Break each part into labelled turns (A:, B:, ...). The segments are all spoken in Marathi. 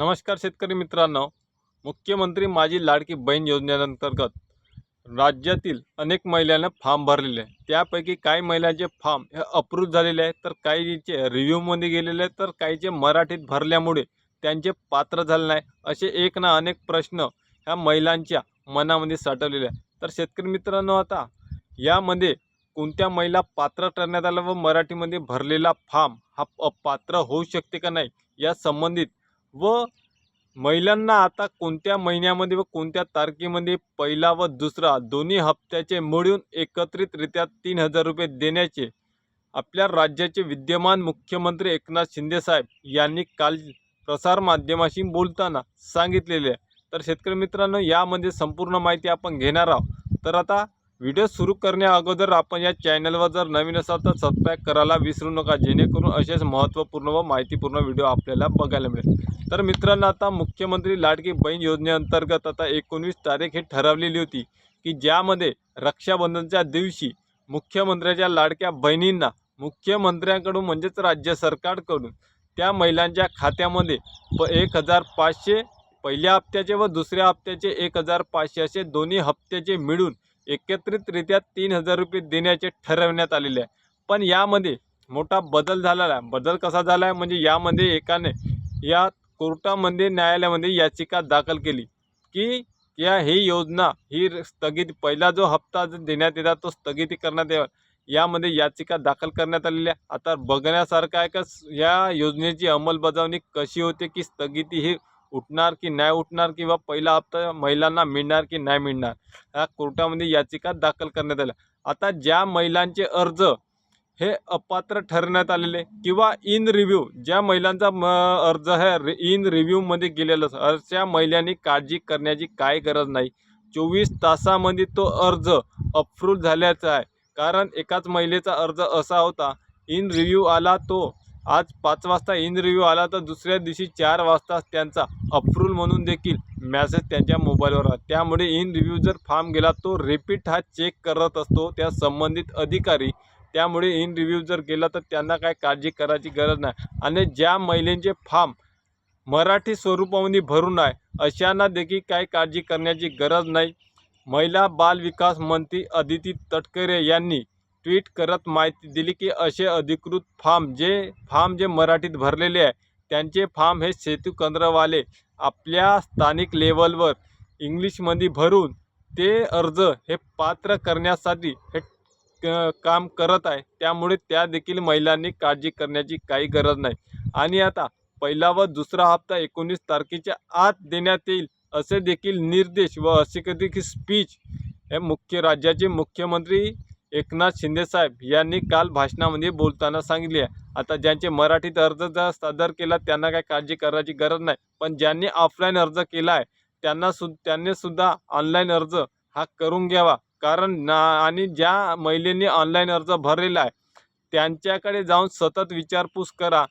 A: नमस्कार शेतकरी मित्रांनो. मुख्यमंत्री माझी लाडकी बहीण योजनेअंतर्गत राज्यातील अनेक महिलांना फॉर्म भरलेले आहे. त्यापैकी काही महिलांचे फॉर्म हे अप्रूव्ह झालेले आहे. तर काहीचे रिव्ह्यूमध्ये गेलेले आहेत तर काहीचे मराठीत भरल्यामुळे त्यांचे पात्र झाले नाही. असे एक ना अनेक प्रश्न ह्या महिलांच्या मनामध्ये साठवलेले आहे. तर शेतकरी मित्रांनो आता यामध्ये कोणत्या महिला पात्र ठरण्यात आलं व मराठीमध्ये भरलेला फॉर्म हा पात्र होऊ शकते का नाही या संबंधित व महिलांना आता कोणत्या महिन्यामध्ये व कोणत्या तारखेमध्ये पहिला व दुसरा दोन्ही हप्त्याचे मिळून एकत्रितरित्या तीन हजार रुपये देण्याचे आपल्या राज्याचे विद्यमान मुख्यमंत्री एकनाथ शिंदेसाहेब यांनी काल प्रसारमाध्यमाशी बोलताना सांगितलेले. आहे तर शेतकरी मित्रांनो यामध्ये संपूर्ण माहिती आपण घेणार आहोत. तर आता व्हिडिओ सुरू करण्या अगोदर आपण या चॅनलवर जर नवीन असाल तर सबस्क्राईब करायला विसरू नका. जेणेकरून असेच महत्त्वपूर्ण व माहितीपूर्ण व्हिडिओ आपल्याला बघायला मिळेल. तर मित्रांनो आता मुख्यमंत्री लाडकी बहीण योजनेअंतर्गत आता एकोणवीस तारीख ही ठरवलेली होती की ज्यामध्ये रक्षाबंधनच्या दिवशी मुख्यमंत्र्याच्या लाडक्या बहिणींना मुख्यमंत्र्यांकडून म्हणजेच राज्य सरकारकडून त्या महिलांच्या खात्यामध्ये प एक हजार पाचशे पहिल्या हप्त्याचे व दुसऱ्या हप्त्याचे एक हजार पाचशे असे दोन्ही हप्त्याचे मिळून एकत्रितरित्या तीन हजार रुपये देण्याचे ठरवण्यात आलेले आहे. पण यामध्ये मोठा बदल झालेला आहे. बदल कसा झाला आहे? म्हणजे यामध्ये एकाने या कोर्टामध्ये न्यायालयामध्ये याचिका दाखल केली की या ही योजना ही स्थगित पहिला जो हप्ता जो देण्यात येतात तो स्थगिती करण्यात यावा. यामध्ये याचिका दाखल करण्यात आलेली आहे आता बघण्यासारखं आहे का? या योजनेची अंमलबजावणी कशी होते की स्थगिती ही उठणार की नाही उठणार किंवा पहिला हप्ता महिलांना मिळणार की नाही मिळणार? या कोर्टामध्ये याचिका दाखल करण्यात आल्या. आता ज्या महिलांचे अर्ज हे अपात्र ठरण्यात आलेले किंवा इन रिव्ह्यू ज्या महिलांचा म अर्ज आहे इन रिव्ह्यूमध्ये गेलेला अशा महिलांनी काळजी करण्याची काय गरज नाही. चोवीस तासामध्ये तो अर्ज अप्रूव्ह झाल्याचा आहे. कारण एकाच महिलेचा अर्ज असा होता इन रिव्ह्यू आला तो. आज पाच वाजता इन रिव्ह्यू आला तर दुसऱ्या दिवशी चार वाजता त्यांचा अप्रूव्ह म्हणून देखील मॅसेज त्यांच्या मोबाईलवर आला. त्यामुळे इन रिव्ह्यू जर फॉर्म गेला तो रिपीट हा चेक करत असतो. त्या संबंधित अधिकारी त्यामुळे इन रिव्ह्यू जर गेला तर त्यांना काय काळजी करायची गरज नाही. आणि ज्या महिलेंचे फॉर्म मराठी स्वरूपामध्ये भरून आहे अशांना देखील काही काळजी करण्याची गरज नाही. महिला बाल विकास मंत्री अदिती तटकरे यांनी ट्विट करत माहिती दिली की असे अधिकृत फॉर्म जे फॉर्म जे मराठीत भरलेले आहे त्यांचे फॉर्म हे सेतू केंद्रवाले आपल्या स्थानिक लेवलवर इंग्लिशमध्ये भरून ते अर्ज हे पात्र करण्यासाठी हे काम करत आहे. त्यामुळे त्या देखील महिलांनी काळजी करण्याची काही गरज नाही. आणि आता पहिला व दुसरा हप्ता एकोणीस तारखेच्या आत देण्यात येईल असे देखील निर्देश व असे कधी की स्पीच हे मुख्य राज्याचे मुख्यमंत्री एकनाथ शिंदेसाहेब यांनी काल भाषणामध्ये बोलताना सांगितले आहे. आता ज्यांचे मराठीत अर्ज सादर केला त्यांना काय काळजी करायची गरज नाही. पण ज्यांनी ऑफलाईन अर्ज केला आहे त्यांना सु त्यांनी सुद्धा ऑनलाईन अर्ज हा करून घ्यावा. कारण ना आणि ज्या महिलेने ऑनलाईन अर्ज भरलेला आहे त्यांच्याकडे जाऊन सतत विचारपूस करा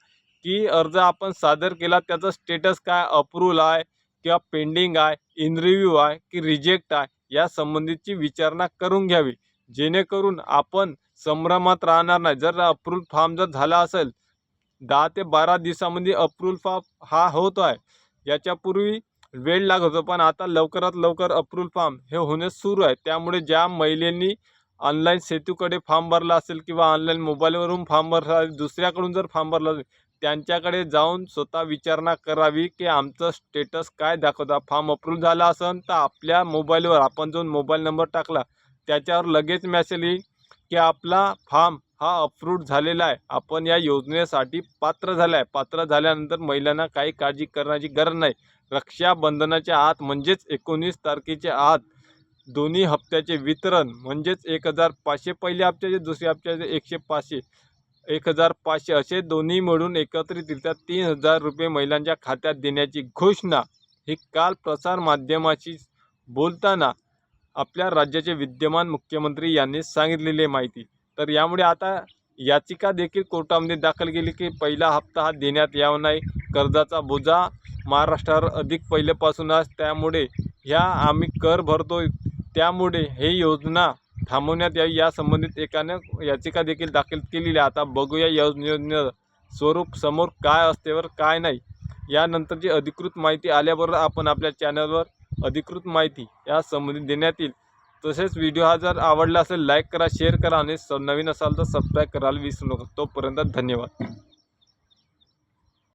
A: की अर्ज आपण सादर केला त्याचं स्टेटस काय अप्रूव्हल आहे किंवा पेंडिंग आहे इन रिव्ह्यू आहे की रिजेक्ट आहे या संबंधीची विचारणा करून घ्यावी. जेणेकरून आपण संभ्रमात राहणार नाही. जर अप्रूव्ह फॉर्म जर झाला असेल दहा ते बारा दिवसामध्ये अप्रूव्हल फॉर्म हा होतो आहे. याच्यापूर्वी वेळ लागत होतो पण आता लवकरात लवकर अप्रूव्हल फॉर्म हे होणे सुरू आहे. त्यामुळे ज्या महिलेंनी ऑनलाईन सेतूकडे फॉर्म भरला असेल किंवा ऑनलाईन मोबाईलवरून फॉर्म भरला दुसऱ्याकडून जर फॉर्म भरला असेल त्यांच्याकडे जाऊन स्वतः विचारणा करावी की आमचं स्टेटस काय दाखवता. फॉर्म अप्रूव्ह झाला असेल तर आपल्या मोबाईलवर आपण जो मोबाईल नंबर टाकला त्याच्यावर लगेच मेसेज येईल की आपला फॉर्म हा अप्रूव्ह झालेला आहे. आपण या योजनेसाठी पात्र झाला आहे पात्र झाल्यानंतर महिलांना काही काळजी करण्याची गरज नाही. रक्षाबंधनाच्या आत म्हणजेच एकोणीस तारखेच्या आत दोन्ही हप्त्याचे वितरण म्हणजेच एक हजार पाचशे पहिल्या हप्त्याचे दुसऱ्या हप्त्याचे एकशे पाचशे एक हजार पाचशे असे दोन्ही मिळून एकत्रितरित्या तीन हजार रुपये महिलांच्या खात्यात देण्याची घोषणा ही काल प्रसारमाध्यमाशी बोलताना आपल्या राज्याचे विद्यमान मुख्यमंत्री यांनी सांगितलेली माहिती. तर यामुळे आता याचिका देखील कोर्टामध्ये दाखल केली की पहिला हप्ता हा देण्यात यावा नाही. कर्जाचा बोजा महाराष्ट्रावर अधिक पहिल्यापासूनच त्यामुळे ह्या आम्ही कर भरतो त्यामुळे हे योजना थांबवण्यात यावी या संबंधित एकानं याचिका देखील दाखल केलेली आहे. आता बघूया योजने स्वरूप समोर काय असते वर काय नाही. यानंतरची अधिकृत माहिती आल्याबरोबर आपण आपल्या चॅनलवर अधिकृत माहिती या संबंधित देण्यात येईल. तसेच व्हिडिओ हा जर आवडला असेल लाईक करा शेअर करा आणि स नवीन असाल तर सबस्क्राईब करायला विसरू नका. तोपर्यंत धन्यवाद.